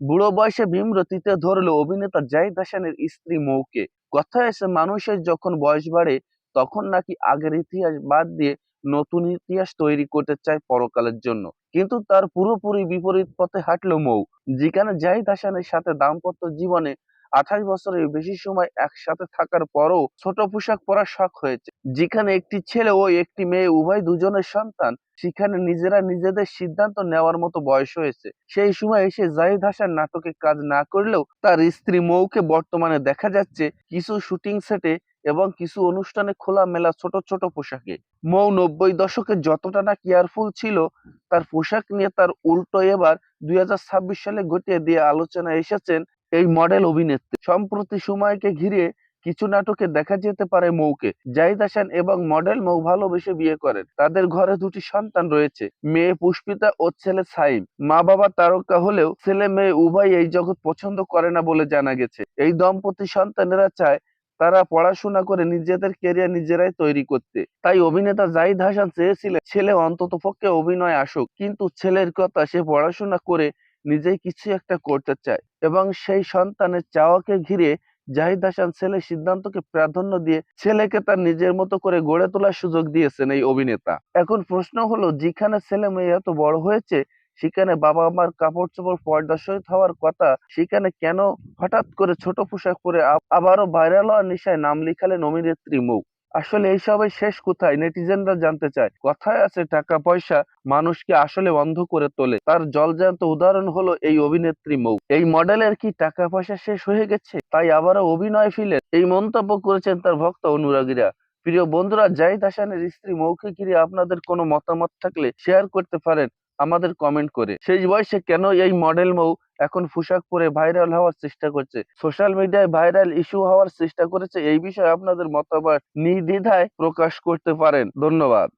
বুড়ো বয়সে ভীমরতিতে ধরলো অভিনেতা জাহিদ হাসানের স্ত্রী মৌকে। কথা এসে মানুষের যখন বয়স বাড়ে, তখন নাকি আগের ইতিহাস বাদ দিয়ে নতুন ইতিহাস তৈরি করতে চায় পরকালের জন্য। কিন্তু তার পুরোপুরি বিপরীত পথে হাঁটলো মৌ, যেখানে জাহিদ হাসানের সাথে দাম্পত্য জীবনে আঠাশ বছরের বেশি সময় একসাথে থাকার পরও ছোট পোশাক পরার শখ হয়েছে। যেখানে একটি ছেলে ও একটি মেয়ে, উভয় দুজনের সন্তান। সেখানে নিজেরা নিজেদের সিদ্ধান্ত নেওয়ার মতো বয়স হয়েছে। সেই সময় এসে জাহিদ হাসান নাটকে কাজ না করলেও তার স্ত্রী মৌকে বর্তমানে দেখা যাচ্ছে কিছু শুটিং সেটে এবং কিছু অনুষ্ঠানে খোলামেলা ছোট ছোট পোশাকে। মৌ নব্বই দশকে যতটা না কেয়ারফুল ছিল, তার পোশাক নিয়ে তার উল্টো এবার দুই হাজার ছাব্বিশ সালে ঘটিয়ে দিয়ে আলোচনা এসেছেন এই মডেল অভিনেত্রী। সম্প্রতি সময়কে ঘিরে কিছু নাটকে দেখা যেতে পারে মৌকে। জাহিদ হাসান এবং মডেল মৌ ভালোবেসে বিয়ে করেন। তাদের ঘরে দুটি সন্তান রয়েছে, মেয়ে পুষ্পিতা ও ছেলে সাইম। মা বাবা তারকা হলেও ছেলে মেয়ে উভয় এই জগৎ পছন্দ করে না বলে জানা গেছে। এই দম্পতি সন্তানেরা চায় তারা পড়াশোনা করে নিজেদের কেরিয়ার নিজেরাই তৈরি করতে। তাই অভিনেতা জাহিদ হাসান চেয়েছিলেন ছেলে অন্তত পক্ষে অভিনয় আসুক। কিন্তু ছেলের কথা সে পড়াশোনা করে নিজেই কিছু একটা করতে চায়। এবং সেই সন্তানের চাওয়াকে ঘিরে জাহিদ হাসান ছেলের সিদ্ধান্তকে প্রাধান্য দিয়ে ছেলেকে তার নিজের মতো করে গড়ে তোলার সুযোগ দিয়েছেন এই অভিনেতা। এখন প্রশ্ন হলো, যেখানে ছেলে মেয়ে এত বড় হয়েছে, সেখানে বাবা মার কাপড় চোপড় পর্দা সহিত হওয়ার কথা সেখানে কেন হঠাৎ করে ছোট পোশাক পরে আবারও ভাইরাল হওয়ার নেশায় নাম লিখালেন অভিনেত্রী মৌ। আসলে এইসবের শেষ কোথায়? নেটিজেনরা জানতে চায়। কথায় আছে টাকা পয়সা মানুষকে আসলে অন্ধ করে তোলে। তার জলজান্ত উদাহরণ হলো এই অভিনেত্রী মৌ। এই মডেলের কি টাকা পয়সা শেষ হয়ে গেছে? তাই আবারও অভিনয় ফিলে এই মন্তব্য করেছেন তার ভক্ত অনুরাগীরা। প্রিয় বন্ধুরা, জাহিদ হাসানের স্ত্রী মৌকে ঘিরে আপনাদের কোনো মতামত থাকলে শেয়ার করতে পারেন আমাদের কমেন্ট করে। সেই বয়সে কেন এই মডেল মৌ এখন পোশাক পরে ভাইরাল হওয়ার চেষ্টা করছে। সোশ্যাল মিডিয়ায় ভাইরাল ইস্যু হওয়ার চেষ্টা করেছে, এই বিষয়ে আপনাদের মতামত নির্দ্বিধায় প্রকাশ করতে পারেন। ধন্যবাদ।